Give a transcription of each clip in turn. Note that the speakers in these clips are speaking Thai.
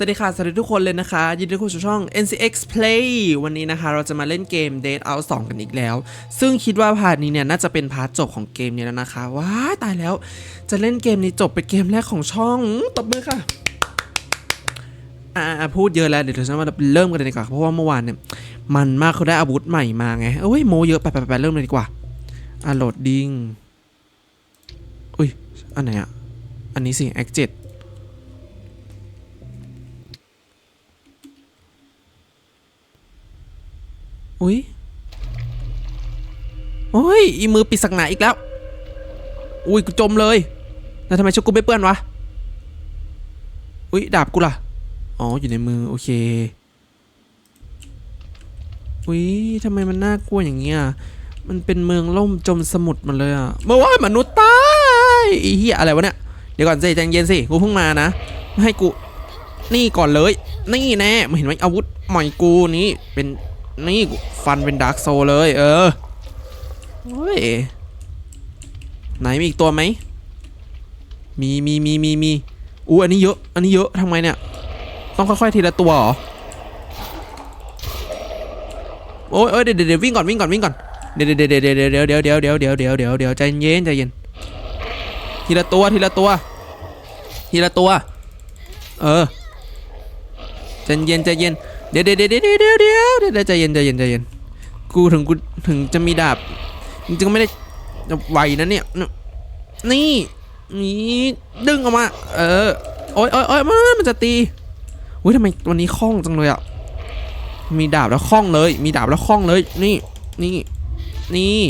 สวัสดีค่ะสวัสดีทุกคนเลยนะคะ ยินดีต้อนรับสู่ช่อง NCX Play วันนี้นะคะ เราจะมาเล่นเกม Date Out 2 กันอีกแล้ว ซึ่งคิดว่าพาร์ทนี้เนี่ย น่าจะเป็นพาร์ทจบของเกมนี้แล้วนะคะ ว้าตายแล้วจะเล่นเกมนี้จบเป็นเกมแรกของช่องตบมือค่ะ อ่าพูดเยอะแล้ว เดี๋ยวเราจะมาเริ่มกันเลยดีกว่า เพราะว่าเมื่อวานเนี่ย มันมากเขาได้อาวุธใหม่มาไงเอ้ยโมเยอะไปไปไปเริ่มเลยดีกว่าอ่าโหลดดิ้งอุ้ยอันไหนอะอันนี้สิ Act 7 อุ้ยโอ้ยอีมือปิดสักหนาอีกแล้ว อุ้ยกูจมเลยแล้วทำไมชุดกูไม่เปื้อนวะ อุ้ยดาบกูล่ะ อ๋ออยู่ในมือโอเค อุ้ยทำไมมันน่ากลัวอย่างเงี้ย มันเป็นเมืองล่มจมสมุทรมาเลยอะเมื่อวามนุษย์ตายอีเหี้ยอะไรวะเนี่ย เดี๋ยวก่อนสิใจเย็นสิกูเพิ่งมานะให้กู นี่ก่อนเลย นี่แน่มึงเห็นไหมอาวุธใหม่กูนี่เป็น นี่ฟันเป็นดาร์กโซเลย เออเฮ้ยไหนมีอีกตัวไหมมีมีมีมีมีอู้อันนี้เยอะ อันนี้เยอะทำไงเนี่ย ต้องค่อยๆทีละตัวเหรอโอ้ยเอ้ยเดี๋ยวเดี๋ยววิ่งก่อนวิ่งก่อนวิ่งก่อนเดี๋ยวเดี๋ยวเดี๋ยวเดี๋ยวเดี๋ยวเดี๋ยวเดี๋ยวเดี๋ยวเดี๋ยวเดี๋ยวเดี๋ยวใจเย็นใจเย็นทีละตัวทีละตัวทีละตัว เออใจเย็นใจเย็น เดี๋ยวเดี๋ยวเดี๋ยวเดี๋ยวเดี๋ยวเดียวใจเย็นใจเย็นใจเย็นกูถึงกูถึงจะมีดาบจริงไม่ได้ไหวนะเนี่ยนี่มีดึงออกมา เออโอ้ยโอ้ยโอ้ยมันจะตีอุ้ยทำไมวันนี้คล่องจังเลยอะมีดาบแล้วคล่องเลย มีดาบแล้วคล่องเลย นี่นี่นี่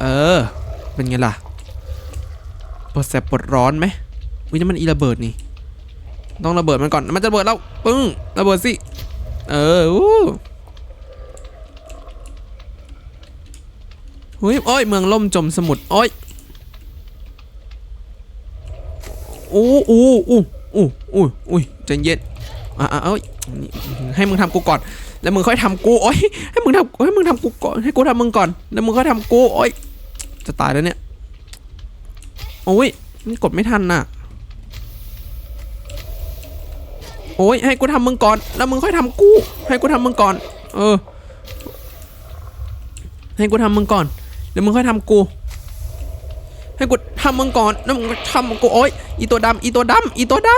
เออ เป็นไงล่ะปวดแสบปวดร้อนไหมวินี่มันอีระเบิดนี่ ต้องระเบิดมันก่อนมันจะระเบิดแล้วปึ้งระเบิดสิเอออู้หุยโอ้ยเมืองล่มจมสมุทรโอ้ยอู้อู้อู้อู้อู้อุ้ใจเย็นอะอะเอ้ยให้มึงทำกูก่อน แล้วมึงค่อยทำกูโอ้ยให้มึงทำให้มึงทำกูก่อนให้กูทำมึงก่อน แล้วมึงค่อยทำกูโอ้ยจะตายแล้วเนี่ยโอ้ยนี่กดไม่ทันน่ะ โอ้ยให้กูทำมึงก่อน แล้วมึงค่อยทำกู ให้กูทำมึงก่อน เออ ให้กูทำมึงก่อนแล้วมึงค่อยทำกู ให้กูทำมึงก่อนแล้วมึงทำกูโอ้ยอีตัวดำอีตัวดำอีตัวด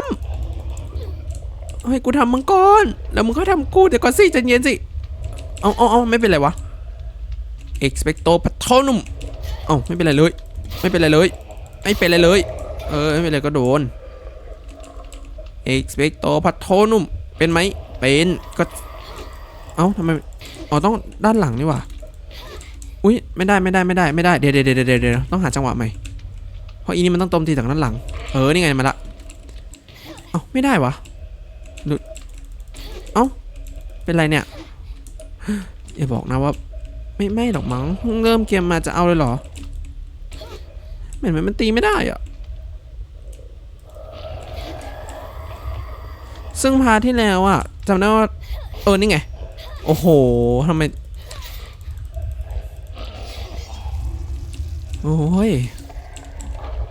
ำให้กูทำมึงก่อน แล้วมึงก็ทำกู เดี๋ยวก่อนสิใจเย็นสิ เอาเอาเอาไม่เป็นไรวะ expecto patronum เอาไม่เป็นไรเลย ไม่เป็นไรเลย ไม่เป็นไรเลย เออไม่เป็นไรก็โดน expecto patronum เป็นไหมเป็นก็ เอ้าทำไมอ๋อต้องด้านหลังนี่ว่าอุ้ยไม่ได้ไม่ได้ไม่ได้ไม่ได้เดี๋ยวเดี๋ยวเดี๋ยวเดี๋ยวเดต้องหาจังหวะใหม่เพราะอีนี่มันต้องตมตีจากด้านหลัง เออนี่ไงมาละเอ้าไม่ได้วะเอ้าเป็นไรเนี่ยอย่าบอกนะว่า ไม่ไม่หรอกมั้งเพิ่งเริ่มเกมมาจะเอาเลยเหรอเหมือนมันตีไม่ได้อะ ซึ่งพาที่แล้วอะจำได้ว่า เออ นี่ไง โอ้โหทำไม โอ้ย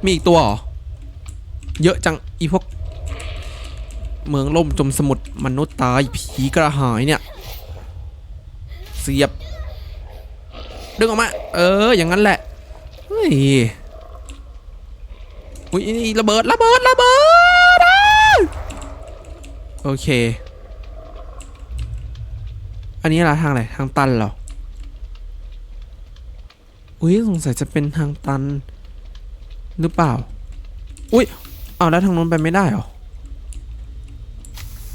มีอีกตัวเหรอ เยอะจัง อีพวก เมืองล่มจมสมุทรมนุษย์ตาย ผีกระหายเนี่ย เสียบ ดึงออกมา เออ อย่างนั้นแหละ เฮ้ย อุ้ยระเบิด ระเบิด ระเบิด โอเค อันนี้อะทางอะไรทางตันเหรอ อุ้ยสงสัยจะเป็นทางตัน หรือเปล่า อุ้ยเอาแล้วทางนู้นไปไม่ได้เหรอ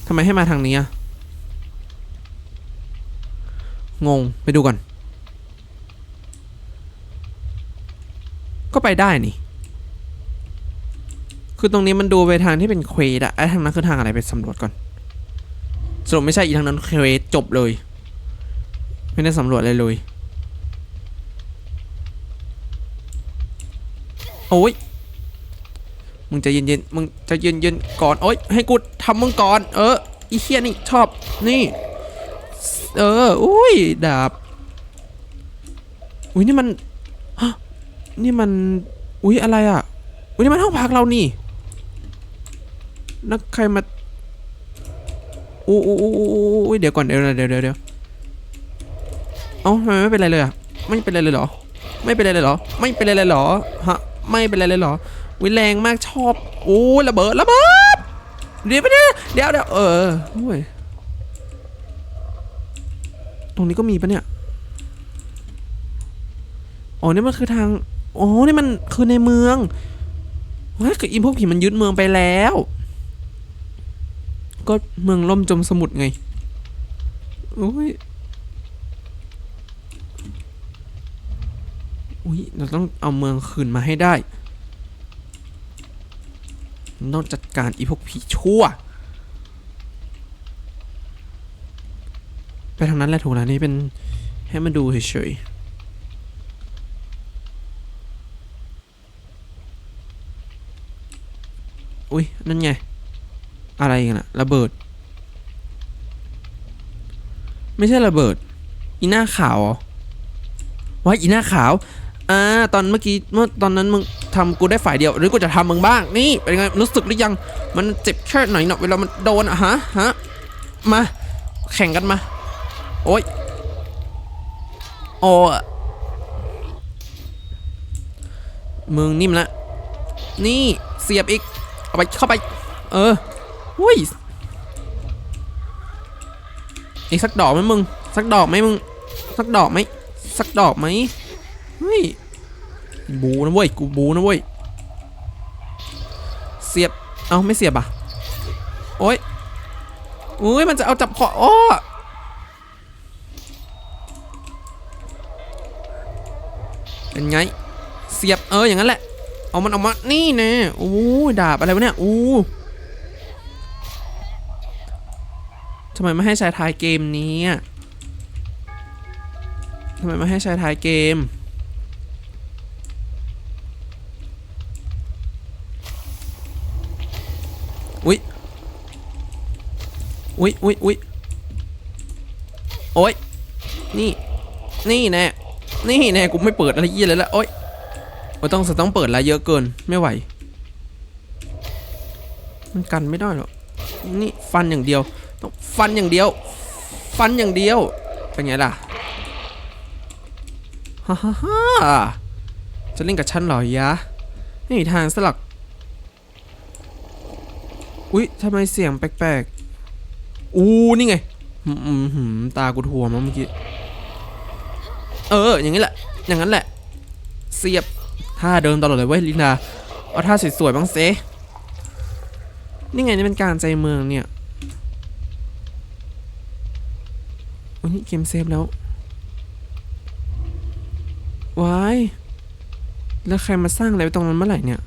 ทำไมให้มาทางนี้อะงง ไปดูก่อน ก็ไปได้นี่ คือตรงนี้มันดูไปทางที่เป็นเควสอะไอ้ทางนั้นคือทางอะไรไปสำรวจก่อนสรุปไม่ใช่อีทางนั้นเควสจบเลย ไม่ได้สำรวจอะไรเลยโอ้ยมึงจะเย็นๆมึงจะเย็นๆก่อนโอ๊ยให้กูทำมึงก่อน เอออีเคียนี่ชอบนี่ เอออุ้ยดาบอุ้ยนี่มันฮะนี่มันอุ้ยอะไรอะอุ้ยนี่มันห้องพักเรานี่ นักใครมาอู้อู้อู้อู้อู้เดี๋ยวก่อนเดี๋ยวเดี๋ยวเดี๋ยวเดี๋ยวเอ้าทำไมไม่เป็นไรเลยอะไม่เป็นไรเลยเหรอ ไม่เป็นไรเลยเหรอ ไม่เป็นไรเลยเหรอฮะไม่เป็นไรเลยเหรอวิแรงมากชอบโอ้ระเบิดระเบิดเดี๋ยวไปเนี่ยเดี๋ยวเดี๋ยวเออโอ้ยตรงนี้ก็มีปะเนี่ยอ๋อนี่มันคือทางอ๋อนี่มันคือในเมืองเฮ้ยคืออิมพวกผีมันยึดเมืองไปแล้ว ก็เมืองล่มจมสมุทรไงโอ้ยอุ้ยเราต้องเอาเมืองคืนมาให้ได้ต้องจัดการอีพวกผีชั่ว ไปทางนั้นแหละถูกแล้วนี่เป็นให้มันดูเฉยๆ อุ้ยนั่นไง อะไรกันอะระเบิด ไม่ใช่ระเบิด อีหน้าขาวอว่าอีหน้าขาวอ่าตอนเมื่อกี้เมื่อตอนนั้นมึงทำกูได้ฝ่ายเดียว หรือกูจะทำมึงบ้างนี่เป็นไงรู้สึกหรือยัง มันเจ็บแค่ไหนเนาะเวลามันโดนอะฮะฮะมาแข่งกันมา โอ้ยโอ้มึงนิ่มละ นี่เสียบอีก เอาไปเข้าไป เออ อุ้ย อีกสักดอกไหมมึง สักดอกไหมมึง สักดอกไหม สักดอกไหมเฮ้ย บูนะเว้ย กูบูนะเว้ย เสียบ เอาไม่เสียบอะ โอ้ยอุ้ยมันจะเอาจับคออ้อเป็นไง เสียบเอออย่างนั้นแหละ เอามันออกมา นี่น่โอ้ดาบอะไรวะเนี่ย โอ้ ทำไมไม่ให้ใช้ท้ายเกมนี้ทำไมไม่ให้ใช้ท้ายเกม อุ๊ย อุ๊ยอุ๊ยอุ๊ยโอ๊ย นี่ นี่แน่ นี่แน่ กูไม่เปิดอะไรยี่เลยละโอ๊ยโอ้ยต้องต้องเปิดอะไรเยอะเกิน ไม่ไหว มันกันไม่ได้หรอก นี่ฟันอย่างเดียว ฟันอย่างเดียว ฟันอย่างเดียว เป็นไงล่ะ ฮ่าฮ่าฮ่าจะเล่นกับฉันเหรอยะไม่ทางสลัก อุ๊ยทำไมเสียงแปลกๆ อู้นี่ไงอืมหืมตากูทัวมาเมื่อกี้ เออ อย่างนี้แหละ อย่างนั้นแหละ เสียบท่าเดินตลอดเลยเว้ยลินดาเอาท่าสวยๆบ้างเซนี่ไงนี่เป็นการใจเมืองเนี่ย โอ้ยเกมเซฟแล้ววายแล้วใครมาสร้างอะไรไว้ตรงนั้นเมื่อไหร่เนี่ย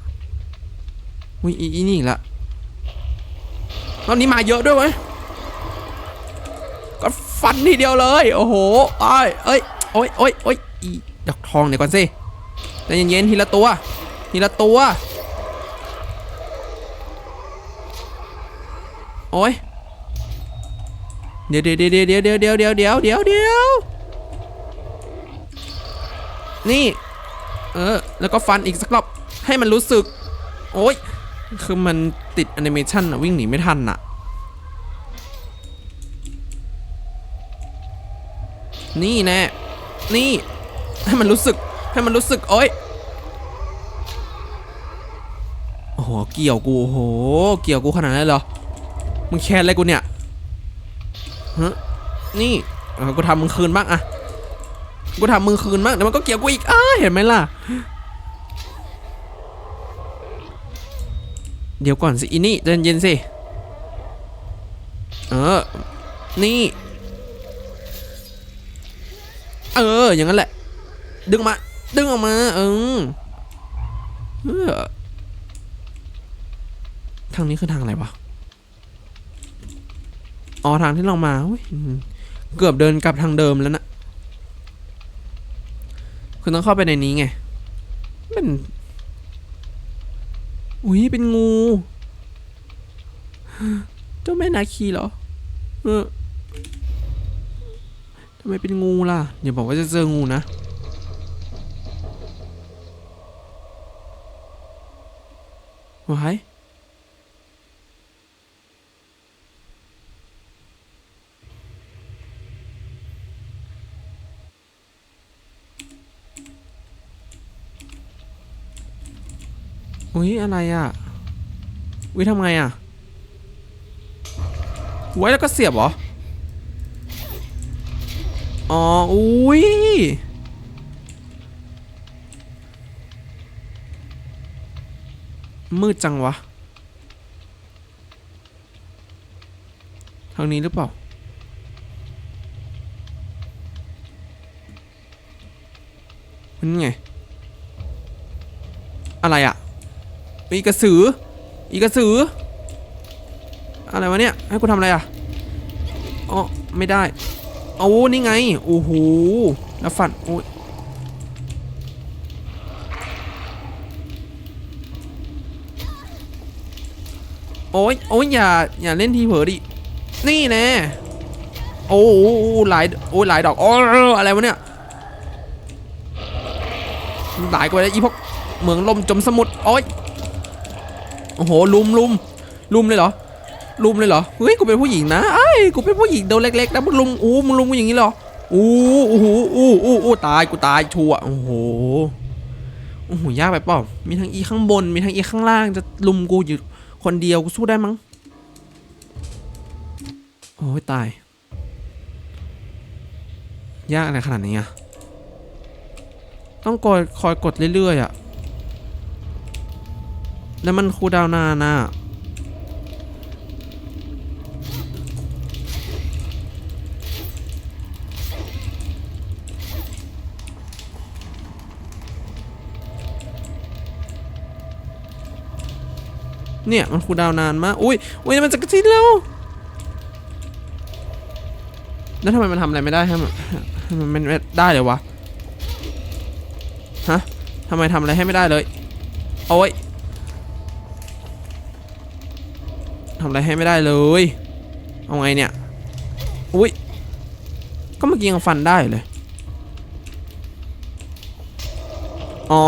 อุ้ยอีอีนี่อีกละรอบนี้มาเยอะด้วยเว้ยก็ฟันทีเดียวเลย โอ้โหเอ้ยเอ้ยโอ้ยโอ้ยโอ้ยอีดอกทองเดี๋ยวก่อนสิใจเย็นๆทีละตัว ทีละตัว โอ้ย เดี๋ยวเดี๋ยวเดี๋ยวเดี๋ยวเดี๋ยวเดี๋ยวเดี๋ยวเดี๋ยวเดี๋ยวเดี๋ยวนี่ เออ แล้วก็ฟันอีกสักรอบ ให้มันรู้สึก โอ้ย คือมันติดแอนิเมชันอะวิ่งหนีไม่ทันอะนี่แน่ นี่ ให้มันรู้สึก ให้มันรู้สึก โอ้ยโอ้โห เกี่ยวกู โอ้โห เกี่ยวกูขนาดนั้นเหรอ มึงแค้นอะไรกูเนี่ย ฮะนี่กูทำมึงคืนบ้างอะกูทำมึงคืนบ้างเดี๋ยวมันก็เกี่ยวกูอีกอ้าเห็นไหมล่ะ เดี๋ยวก่อนสิอีนี่ใจเย็นๆสิเออ นี่ เออ อย่างนั้นแหละ ดึงออกมา ดึงออกมา เออเออทางนี้คือทางอะไรวะ อ๋อทางที่เรามาเกือบเดินกลับทางเดิมแล้วนะคุณต้องเข้าไปในนี้ไงเป็นอุ้ยเป็นงู เจ้าแม่นาคีเหรอเออทำไมเป็นงูล่ะอย่าบอกว่าจะเจองูนะว้าย อุ้ย อะไรอะอุ้ยทำไงอะ ไว้แล้วก็เสียบเหรอ อ๋อ อุ้ยมืดจังวะ ทางนี้หรือเปล่า มันไง อะไรอะ อีกระสือ อีกระสือ อะไรวะเนี่ย ให้กูทำอะไรอะอ๋อไม่ได้โอ้นี่ไง โอ้โห แล้วฟัน โอ้ยโอ้ยโอ้ยอย่า อย่าเล่นทีเผลอดิ นี่แน่โอ้โหหลาย โอ้หลายดอกโอ้อะไรวะเนี่ย หลายกว่าแล้วอีพวกเหมืองลมจมสมุทร โอ้ย อ้โหลุมลุมลุมเลยเหรอลุมเลยเหรอเฮ้ยกูเป็นผู้หญิงนะไอ้กูเป็นผู้หญิงตัวเล็กๆนะมึงลุมอู้มึงลุมกูอย่างนี้เหรออู้อู้หูอู้อู้อู้ตายกูตายชัวโอ้โหโอ้โหยากไปเปล่ามีทั้งอีข้างบนมีทั้งอีข้างล่างจะลุมกูอยู่คนเดียวกูสู้ได้มั้งโอ้ยตาย ยากอะไรขนาดนี้อะต้องคอยคอยกดเรื่อยๆอะ แล้วมันคูดาวนานนะเนี่ยมันคูดาวนานมาก อุ้ยอุ้ยมันจะกระชิ้นแล้ว แล้วทำไมมันทำอะไรไม่ได้ให้มันมันไม่ได้เลยวะ ฮะทำไมทำอะไรให้ไม่ได้เลย โอ้ย ทำอะไรให้ไม่ได้เลย เอาไงเนี่ย อุ้ย ก็เมื่อกี้ยังฟันได้เลย อ๋อ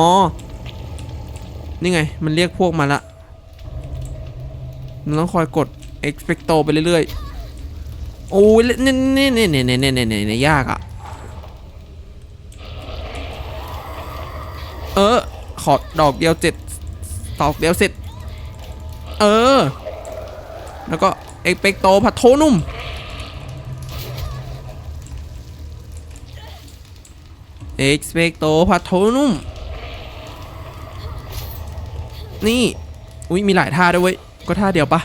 นี่ไง มันเรียกพวกมาละมันต้องคอยกด expecto ไปเรื่อยๆ โอ้ยเนี่ยเนี่ยเนี่ยเนี่ยเนี่ยนี่ยนี่ยากอะ เออ ขอดอกเดียวเจ็ดดอกเดียวเสร็จ เออ แล้วก็ expecto ผัดโทนุ่ม expecto ผัดโทนุ่ม นี่ อุ้ยมีหลายท่าด้วยเว้ย ก็ท่าเดียวปะ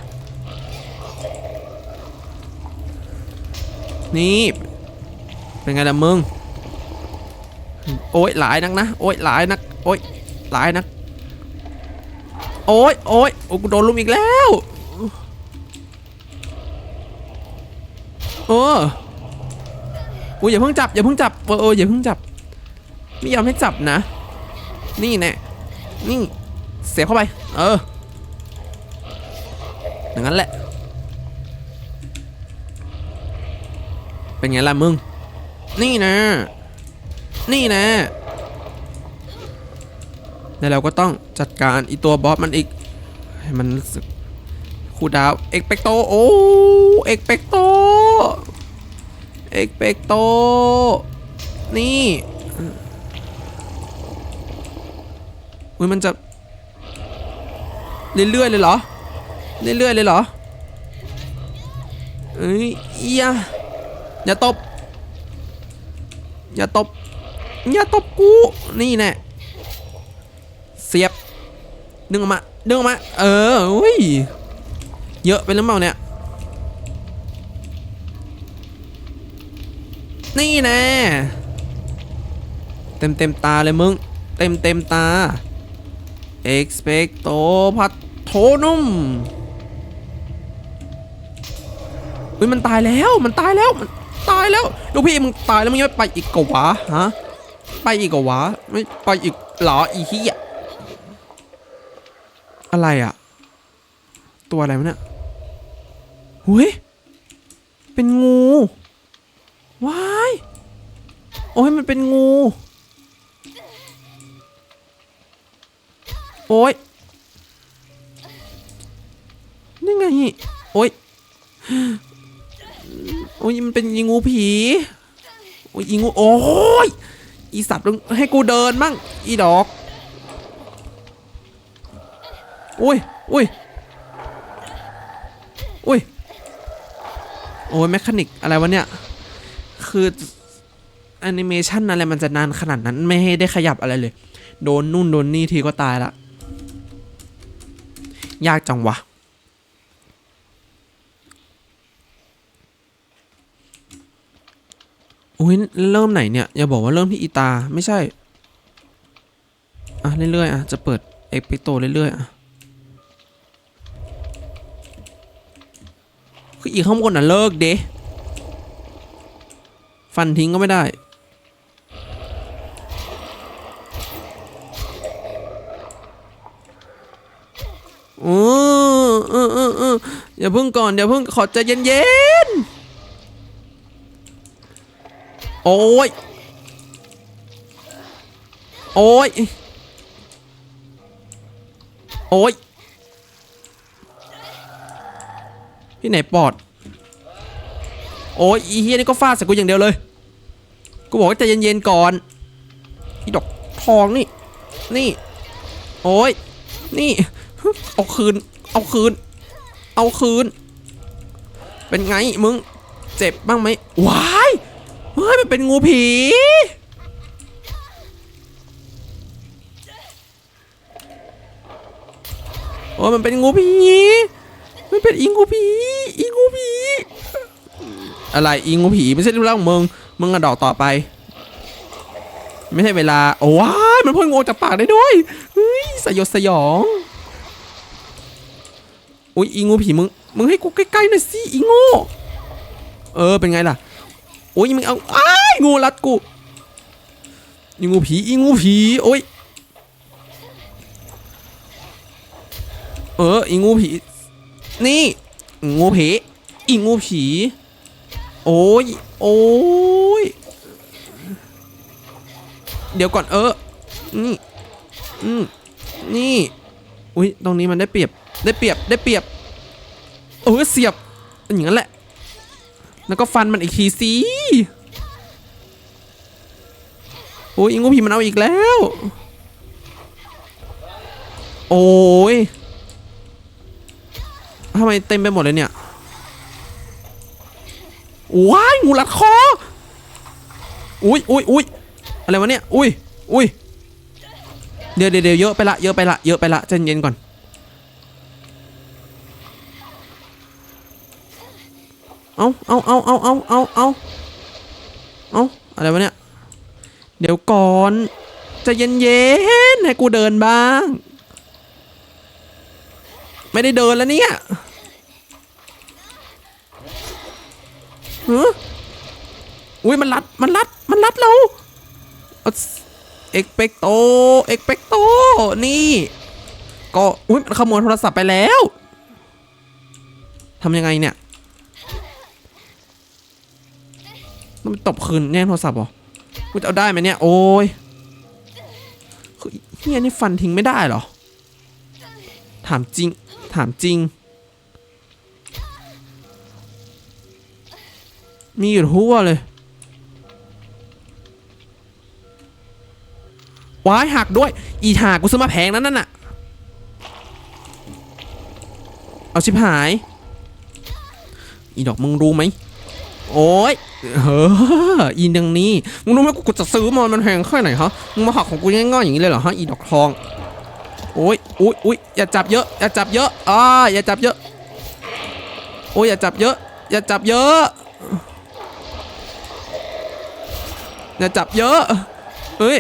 นี่ เป็นไงล่ะมึง โอ้ยหลายนักนะ โอ้ยหลายนัก โอ้ยหลายนัก โอ้ยโอ้ยโอ้กูโดนลุมอีกแล้ว เอออุ้ยอย่าเพิ่งจับอย่าเพิ่งจับเออเอออย่าเพิ่งจับ ไม่ยอมให้จับนะ นี่แน่นี่เสียบเข้าไป เอออย่างนั้นแหละ เป็นไงล่ะมึง นี่นะ นี่นะแล้วเราก็ต้องจัดการอีตัวบอสมันอีก ให้มันรู้สึกคูดาว เอ็กเปกโต โอ้ เอ็กเปกโต เอ็กเปกโต นี่อุ้ยมันจะเรื่อยๆเลยเหรอ เรื่อยๆเลยเหรอ เอ้ยอย่าอย่าตบ อย่าตบ อย่าตบกู นี่แน่เสียบ ดึงออกมา ดึงออกมา เอออุ้ย เยอะไปหรือเปล่าเนี่ย นี่แน่เต็มเต็มตาเลยมึง เต็มเต็มตา expecto พัดโทนุ่มเฮ้ยมันตายแล้วมันตายแล้วมันตายแล้วลูกพี่มึงตายแล้วมึงยังไม่ไปอีกกวะฮะไปอีกกวะไม่ไปอีกเหรออีที่อะอะไรอะตัวอะไรวะเนี่ยหุยเป็นงู ว้าย โอ้ยมันเป็นงู โอ้ยนี่ไง โอ้ย โอ้ยมันเป็นยีงูผี โอ้ยยีงู โอ้ย อีสัตว์มึงให้กูเดินมั่ง อีดอกอุ้ยอุ้ยอุ้ย โอ้ย แมคานิกอะไรวะเนี่ย คือแอนิเมชันอะไรมันจะนานขนาดนั้นไม่ให้ได้ขยับอะไรเลย โดนนู่นโดนนี่ทีก็ตายละ ยากจังวะ อุ้ยเริ่มไหนเนี่ย อย่าบอกว่าเริ่มที่อีตา ไม่ใช่ อะ เรื่อยๆ อะ จะเปิดเอ็กเพโตเรื่อยๆ อะ คืออีข้างบนอะเลิกเดะ ฟันทิ้งก็ไม่ได้ โอ้เออเออเอออย่าพิ่งก่อนอย่าพิ่งขอใจเย็นๆโอ้ย โอ้ย โอ้ย ที่ไหนปอด โอ้ยอีเฮียนี่ก็ฟาดใส่กูอย่างเดียวเลย กูบอกว่าใจเย็นๆก่อนอีดอกทองนี่ นี่ โอ้ย นี่ เอาคืน เอาคืน เอาคืน เป็นไงมึง เจ็บบ้างไหมว้ายเฮ้ยมันเป็นงูผีโอ้มันเป็นงูผี มันเป็นอีงูผีอีงูผี อะไรอีงูผีไม่ใช่เรูปร่างของมึงมึงกระดอกต่อไป ไม่ใช่เวลา โอ้ว้ายมันพ่นงูจากปากได้ด้วยเฮ้ยสยดสยองอุ้ยอีงูผีมึงมึงให้กูใกล้ๆหน่อยสิอีโง่เออเป็นไงล่ะโอ้ยมึงเอาอ้ายงูรัดกูอีงูผีอีงูผีโอ้ยเอออีงูผีนี่งูผีอีงูผี โอ้ย โอ้ย เดี๋ยวก่อนเออ นี่ อืม นี่ อุ้ย ตรงนี้มันได้เปรียบ ได้เปรียบ ได้เปรียบ เออเสียบ อย่างนั้นแหละ แล้วก็ฟันมันอีกทีสิโอ้ยอิงกูผีมันเอาอีกแล้ว โอ้ยทำไมเต็มไปหมดเลยเนี่ย ว้ายงูรัดคออุ้ยอุ้ยอุ้ยอะไรวะเนี่ยอุ้ยอุ้ยเดี๋ยวเดี๋ยวเยอะไปละเยอะไปละเยอะไปละใจเย็นก่อนเอาเอาเอาเอาเอาเอาเอาเอาอะไรวะเนี่ย เดี๋ยวก่อนจะเย็นเย็นให้กูเดินบ้าง ไม่ได้เดินแล้วเนี่ย ฮะอุ้ยมันรัด มันรัด มันรัดเราเอ็กเปกโต เอ็กเปกโต นี่ ก็ อุ้ยมันขโมยโทรศัพท์ไปแล้วทำยังไงเนี่ยมันตบคืนแย่งโทรศัพท์เหรอกูจะเอาได้ไหมเนี่ย โอ้ยเฮียนี่ฟันทิ้งไม่ได้เหรอ ถามจริง ถามจริง มีอยู่ทั่วเลยว้ายหักด้วย อีหากูซื้อมาแพงนั้นน่ะ เอาชิบหาย อีดอกมึงรู้ไหม โอ้ยเฮ้ออีนังนี้ มึงรู้ไหมกูจะซื้อมามันแพงแค่ไหนฮะ มึงมาหักของกูง่ายๆอย่างนี้เลยเหรอฮะ อีดอกทอง โอ้ยอุ้ยอุ้ยอย่าจับเยอะ อย่าจับเยอะอ่าอย่าจับเยอะ โอ้ยอย่าจับเยอะ อย่าจับเยอะ อย่าจับเยอะ เฮ้ย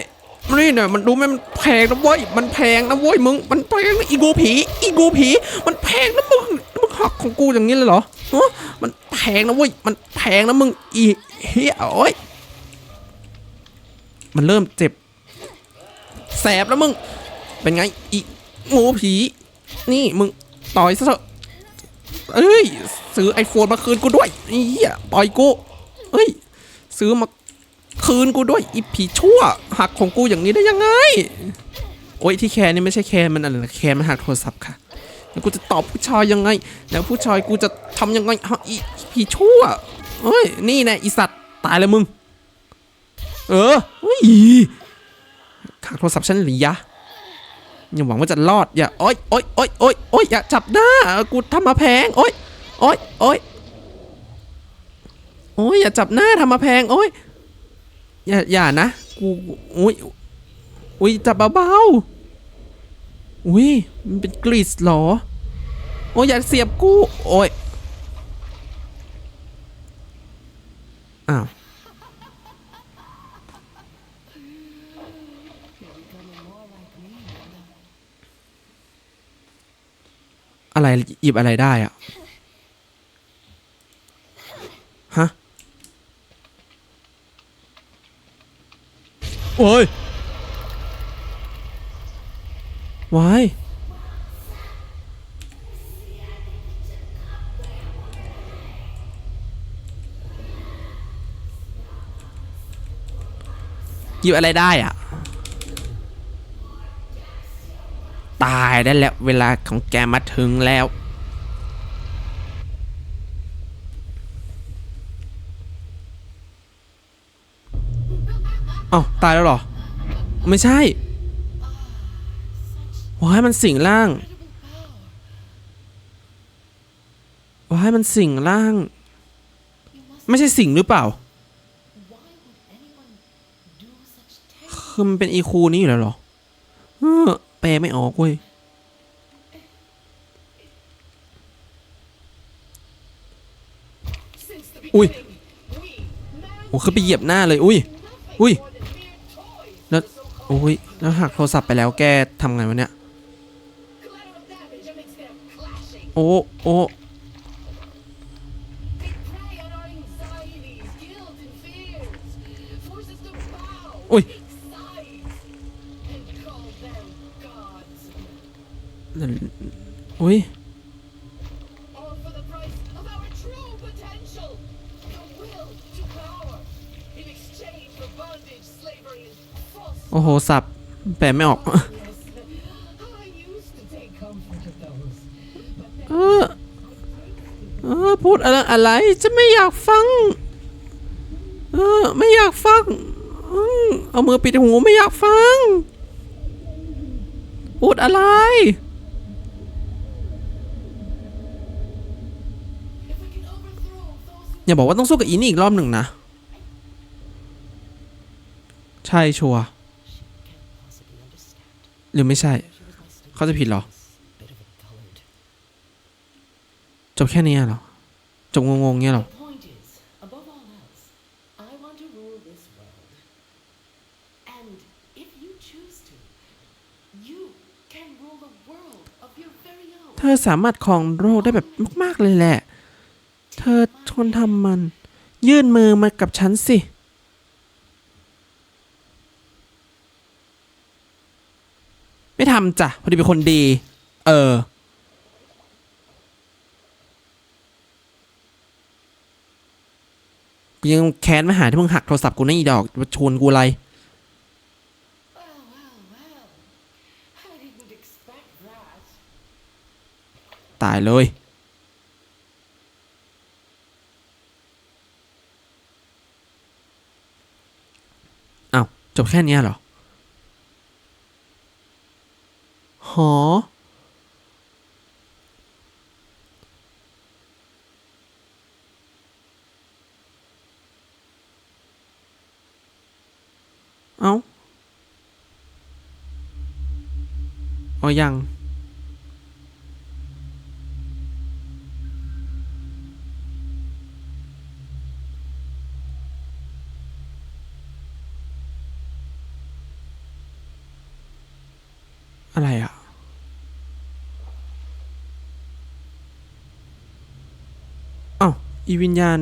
นี่เนี่ยมันดูไหมมันแพงนะเว้ย มันแพงนะเว้ยมึง มันแพงนะอีกูผี อีกูผี มันแพงนะมึง มึงหักของกูอย่างนี้เลยเหรอฮะมันแพงนะเว้ย มันแพงนะมึง อีเฮียโอ้ย มันเริ่มเจ็บ แสบแล้วมึง เป็นไง อีงูผี นี่มึงต่อยซะเถอะเอ้ย ซื้อไอโฟนมาคืนกูด้วยอ้เหี้ยปล่อยกูเอ้ย ซื้อมา คืนกูด้วยอีผีชั่ว หักของกูอย่างนี้ได้ยังไง โอ้ยที่แคร์นี่ไม่ใช่แคร์มันอะไรนะแคร์มันหักโทรศัพท์ค่ะ แล้วกูจะตอบผู้ชายยังไง แล้วผู้ชายกูจะทำยังไงฮะอีผีชั่วเฮ้ยนี่แน่อีสัตว์ตายเลยมึง เออเฮ้ยหักโทรศัพท์ฉันหรือยะย่าหวังว่าจะรอดอย่าโอ๊ยโอ๊ยโอ๊ยโอ๊ยโอ๊ยอย่าจับหน้ากูทำมาแพงโอ๊ยโอ๊ยโอ๊ยโอ๊ยอย่าจับหน้าทำมาแพงโอ๊ย อย่าอย่านะ กูอุ้ยอุ้ยจับเบาๆอุ้ยมันเป็นกรีซเหรอ โอ้ยอย่าเสียบกู โอ๊ยอ้าวอะไรหยิบอะไรได้อะ โอ้ยวายหยิบอะไรได้อะตายได้แล้ว เวลาของแกมาถึงแล้ว เอ้า ตายแล้วเหรอ ไม่ใช่ว้ายมันสิงร่างว้ายมันสิงร่าง ไม่ใช่สิงหรือเปล่า คือมันเป็นอีคูนี้อยู่แล้วเหรอเออแปลไม่ออกเว้ยอุ้ยโอ้คือไปเหยียบหน้าเลย อุ้ย อุ้ย โอ้ยแล้วหักโทรศัพท์ไปแล้วแกทำไงวะเนี่ย โอ้ โอ้ อุ้ยนั่นอุ้ย อ้โห สับ แปลไม่ออก เออ เออ พูดอะไรอะไร จะไม่อยากฟัง เออ ไม่อยากฟัง เอามือปิดหูไม่อยากฟัง พูดอะไรอย่าบอกว่าต้องสู้กับอีนี่อีกรอบหนึ่งนะ ใช่ชัวร์ รือไม่ใช่ เขาจะผิดเหรอ จบแค่นี้เหรอ จบงงๆเงี้ยเหรอ The point is, above all else, I want to rule this world. And if you choose to, you can rule the world of your very own. เธอสามารถครองโลกได้แบบมาก ๆ เลยแหละ เธอทนทำมัน ยื่นมือมากับฉันสิ ไม่ทำจ้ะพอดีเป็นคนดี เออ กูยังแค้นม่หาที่มึงหักโทรศัพท์กูนะอีดอกมาชวนกูอะไร Well, well, well. I didn't expect that. ตายเลย อ้าว จบแค่เนี้ยเหรอ หอ เอ้าอ๋อยังอะไรอะ เอีวิญญาณ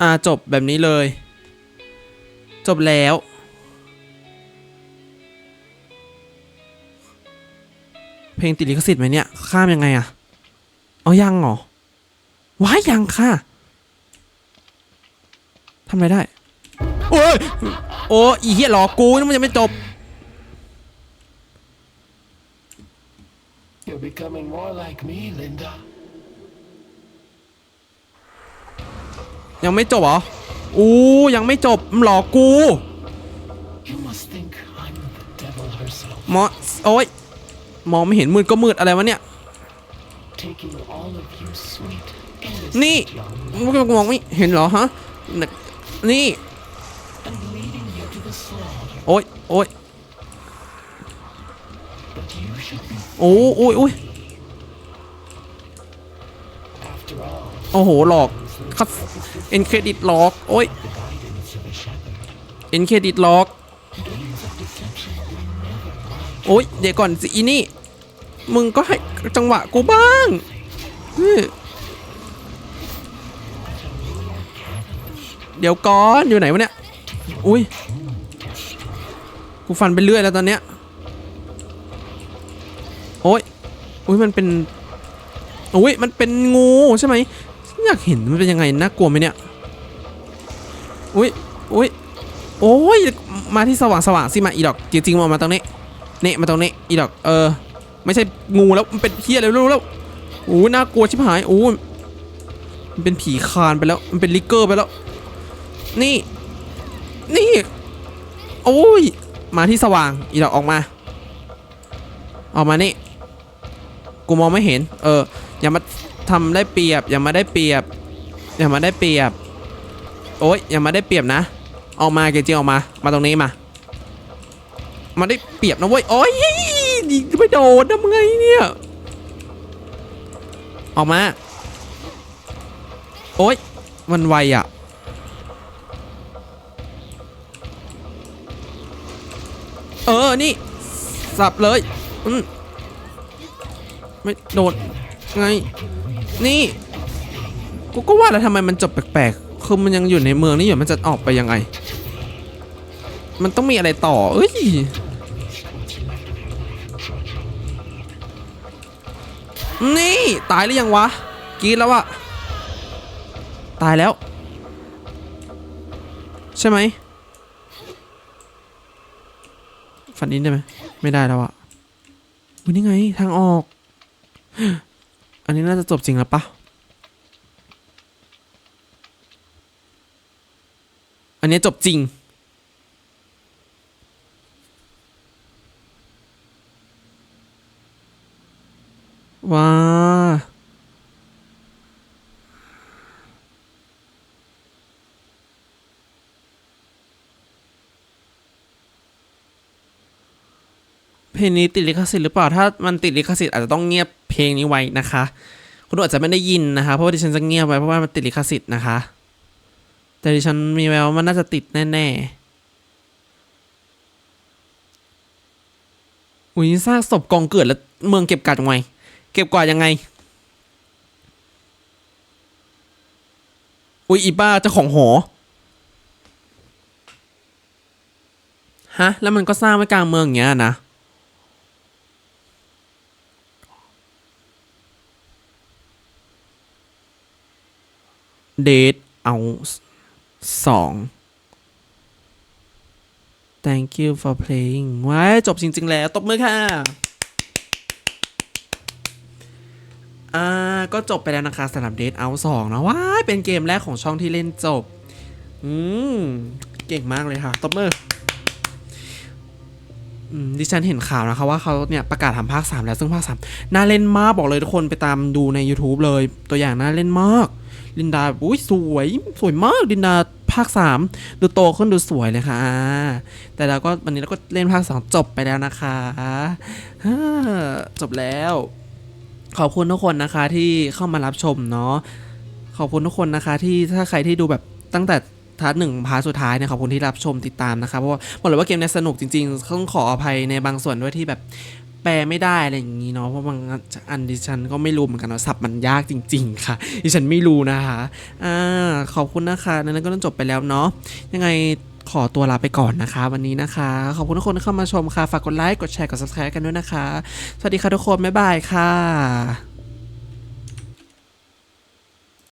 อ่า จบแบบนี้เลย จบแล้ว เพลงติดลิขสิทธิ์ไหมเนี่ย ข้ามยังไงอะอ๋อ ยังเหรอ ว้ายยังค่ะทำอะไรได้ โอ้ย โอ้อีเหี้ยหลอกกูนี่มันยังไม่จบ You're becoming more like me, Linda. ยังไม่จบเหรอ อู้ยังไม่จบหลอกกู You must think I'm the devil herself, มอโอ้ยมองไม่เห็นมืดก็มืดอะไรวะเนี่ย taking all of you sweet, นี่ innocent young มองไม่เห็นเหรอฮะน่ะนี่ and leading you to the slaughter. โอ้ยโอ้ย โอ้โอ้ยโอ้ยโอ้โห หลอกคัสเอ็นเครดิตหลอก โอ้ยเอ็นเครดิตหลอก โอ้ยเดี๋ยวก่อนสิอีนี่ มึงก็ให้จังหวะกูบ้างเฮ้ยเดี๋ยวก่อนอยู่ไหนวะเนี่ย อุ้ย กูฟันไปเรื่อยแล้วตอนเนี้ย โอ้ยอุ้ยมันเป็นอุ้ยมันเป็นงูใช่ไหมอยากเห็นมันเป็นยังไงน่ากลัวไหมเนี่ยอุ้ยอุ้ยโอ้ยมาที่สว่างสว่างสิมาอีดอกจริงๆมามาตรงนี้เนี่ยมาตรงนี้อีดอกเออ ไม่ใช่งูแล้วมันเป็นเพี้ยอะไรรู้แล้วโอ้ยน่ากลัวชิบหายโอ้ยมันเป็นผีคานไปแล้วมันเป็นลิกเกอร์ไปแล้ว นี่ นี่ โอ้ย มาที่สว่างอีดอกออกมา ออกมานี่ กูมองไม่เห็น เออ อย่ามาทำได้เปรียบ อย่ามาได้เปรียบ อย่ามาได้เปรียบ โอ้ยอย่ามาได้เปรียบนะ ออกมาเกจิออกมา มาตรงนี้มา มาได้เปรียบนะเว้ย โอ้ยยิงไม่โดนทำไงเนี่ย ออกมา โอ้ยมันไวอะเออ นี่ สับเลย อืม ไม่โดนไง นี่ กูก็ว่าแล้วทำไมมันจบแปลกๆ คือมันยังอยู่ในเมืองนี่อยู่มันจะออกไปยังไง มันต้องมีอะไรต่อ เอ้ย นี่ ตายหรือยังวะกีดแล้วอะตายแล้ว ใช่ไหมฝันดินได้ไหม ไม่ได้แล้วอะอุ้ยนี่ไง ทางออก อันนี้น่าจะจบจริงแล้วปะอันนี้จบจริง ว้า ลงนี้ติดลิขสิทธิ์หรือเปล่า ถ้ามันติดลิขสิทธิ์อาจจะต้องเงียบเพลงนี้ไว้นะคะ คุณอาจจะไม่ได้ยินนะคะ เพราะว่าดิฉันจะเงียบไว้เพราะว่ามันติดลิขสิทธิ์นะคะ แต่ดิฉันมีแววมันน่าจะติดแน่ๆ อุ้ยซากศพกองเกิดแล้วเมืองเก็บกวาดยังไง เก็บกวาดยังไง อุ้ยอีบ้าเจ้าของหอฮะ แล้วมันก็สร้างไว้กลางเมืองอย่างเงี้ยนะ เดทเอาสอง thank you for playing ว้ายจบจริง ๆ แล้วตบมือค่ะ อ่า ก็จบไปแล้วนะคะสำหรับ Date Out 2นะว้ายเป็นเกมแรกของช่องที่เล่นจบ อืม เก่งมากเลยค่ะตบมือดิฉันเห็นข่าวนะคะว่าเขาเนี่ยประกาศทำภาค 3 แล้วซึ่งภาค 3 น่าเล่นมากบอกเลยทุกคนไปตามดูใน YouTube เลย ตัวอย่างน่าเล่นมาก ลินดาอุ้ยสวยสวยมากลินดาภาค 3 ดูโตขึ้นดูสวยเลยค่ะ แต่เราก็วันนี้เราก็เล่นภาค 2 จบไปแล้วนะคะจบแล้ว ขอบคุณทุกคนนะคะที่เข้ามารับชมเนาะขอบคุณทุกคนนะคะที่ถ้าใครที่ดูแบบตั้งแต่พาร์ทหนึ่งพาร์ทสุดท้ายเนี่ยขอบคุณที่รับชมติดตามนะคะเพราะว่าบอกเลยว่าเกมนี้สนุกจริงๆต้องขออภัยในบางส่วนด้วยที่แบบ แปลไม่ได้อะไรอย่างนี้เนาะเพราะบางอันดิฉันก็ไม่รู้เหมือนกันเนาะสับมันยากจริง ๆ ค่ะ ดิฉันไม่รู้นะคะอ่าขอบคุณนะคะนั้นก็ต้องจบไปแล้วเนาะยังไงขอตัวลาไปก่อนนะคะ วันนี้นะคะ ขอบคุณทุกคนที่เข้ามาชมค่ะ ฝากกดไลค์ กดแชร์ กด subscribe กันด้วยนะคะ สวัสดีค่ะทุกคน บ๊ายบายค่ะ